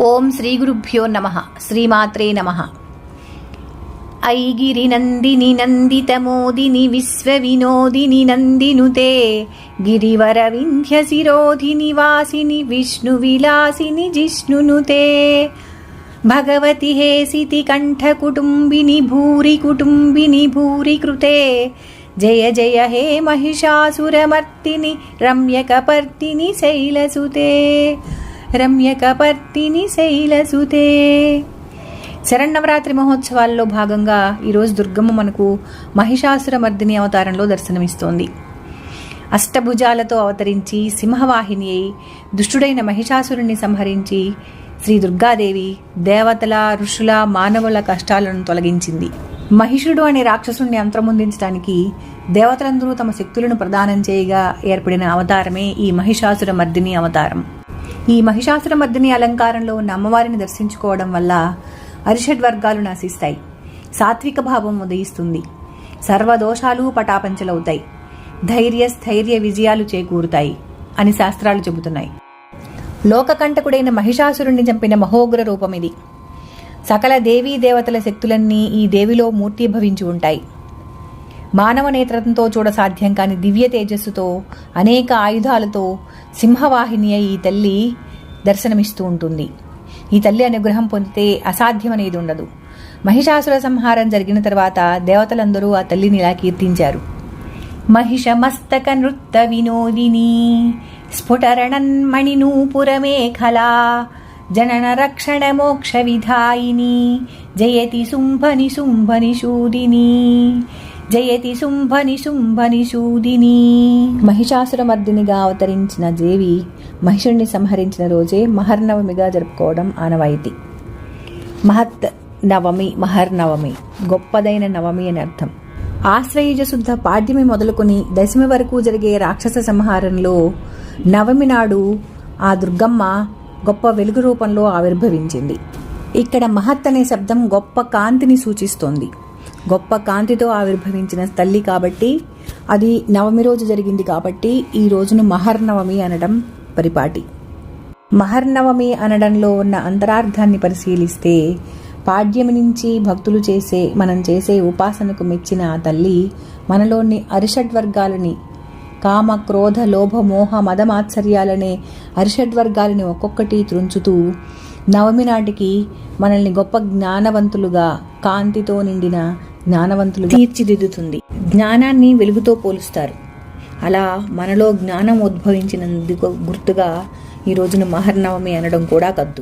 ఓం శ్రీ గురుభ్యో నమ. శ్రీమాత్రే నమ. ఐగిరి నందిని నందితమోదిని విశ్వవినోదిని నందినుతే గిరివర వింధ్య శిరోధిని వాసిని విష్ణు విలాసిని జిష్ణునుతే. భగవతి హేసితి కంఠ కుటుంబిని భూరి కుటుంబిని భూరి కృతే. జయ జయ హే మహిషాసురమర్తిని రమ్యకపర్తిని శైలసుతే. రమ్యకపర్తిని శైలసుతే. శరణవరాత్రి మహోత్సవాల్లో భాగంగా ఈరోజు దుర్గమ్మ మనకు మహిషాసురమర్దిని అవతారంలో దర్శనమిస్తోంది. అష్టభుజాలతో అవతరించి సింహవాహిని అయి దుష్టుడైన మహిషాసురుణ్ణి సంహరించి శ్రీ దుర్గాదేవి దేవతల ఋషుల మానవుల కష్టాలను తొలగించింది. మహిషుడు అనే రాక్షసుని అంతర్మొందించడానికి దేవతలందరూ తమ శక్తులను ప్రదానం చేయగా ఏర్పడిన అవతారమే ఈ మహిషాసుర మర్దిని అవతారం. ఈ మహిషాసుర మర్దిని అలంకారంలో ఉన్న అమ్మవారిని దర్శించుకోవడం వల్ల అరిషడ్ వర్గాలు నశిస్తాయి. సాత్విక భావం ఉదయిస్తుంది. సర్వదోషాలు పటాపంచలవుతాయి. ధైర్య స్థైర్య విజయాలు చేకూరుతాయి అని శాస్త్రాలు చెబుతున్నాయి. లోకకంటకుడైన మహిషాసురుణ్ణి చంపిన మహోగ్ర రూపం ఇది. సకల దేవీ దేవతల శక్తులన్నీ ఈ దేవిలో మూర్తీభవించి ఉంటాయి. మానవ నేత్రంతో చూడ సాధ్యం కాని దివ్య తేజస్సుతో అనేక ఆయుధాలతో సింహవాహిని అయి ఈ తల్లి దర్శనమిస్తూ ఉంటుంది. ఈ తల్లి అనుగ్రహం పొందితే అసాధ్యమనేది ఉండదు. మహిషాసుర సంహారం జరిగిన తర్వాత దేవతలందరూ ఆ తల్లిని ఇలా కీర్తించారు. మహిషమస్తక నృత్త వినోదిని స్ఫుటరణన్మణినూపురమేఖలా జనన రక్షణ మోక్ష విధాయిని జయతి శుంభని శుంభని శూదిని జయతి శుంభని శుంభని శూదిని. మహిషాసురమర్దినిగా అవతరించిన దేవి మహిషుణ్ణి సంహరించిన రోజే మహర్నవమిగా జరుపుకోవడం ఆనవాయితీ. మహత్ నవమి మహర్నవమి గొప్పదైన నవమి అని అర్థం. ఆశ్రయుజ శుద్ధ పాడ్యమి మొదలుకొని దశమి వరకు జరిగే రాక్షస సంహారంలో నవమి నాడు ఆ దుర్గమ్మ గొప్ప వెలుగు రూపంలో ఆవిర్భవించింది. ఇక్కడ మహత్ అనే శబ్దం గొప్ప కాంతిని సూచిస్తోంది. గొప్ప కాంతితో ఆవిర్భవించిన తల్లి కాబట్టి అది నవమి రోజు జరిగింది కాబట్టి ఈ రోజును మహర్నవమి అనడం పరిపాటి. మహర్నవమి అనడంలో ఉన్న అంతరార్థాన్ని పరిశీలిస్తే పాడ్యమి నుంచి భక్తులు చేసే మనం చేసే ఉపాసనకు మెచ్చిన ఆ తల్లి మనలోని అరిషడ్వర్గాలని కామ క్రోధ లోభ మోహ మదమాత్సర్యాలనే అరిషడ్వర్గాలని ఒక్కొక్కటి త్రుంచుతూ నవమి నాటికి మనల్ని గొప్ప జ్ఞానవంతులుగా కాంతితో నిండిన జ్ఞానవంతులు తీర్చిదిద్దుతుంది. జ్ఞానాన్ని వెలుగుతో పోలుస్తారు. అలా మనలో జ్ఞానం ఉద్భవించినందుకు గుర్తుగా ఈ రోజున మహర్నవమి అనడం కూడా కద్దు.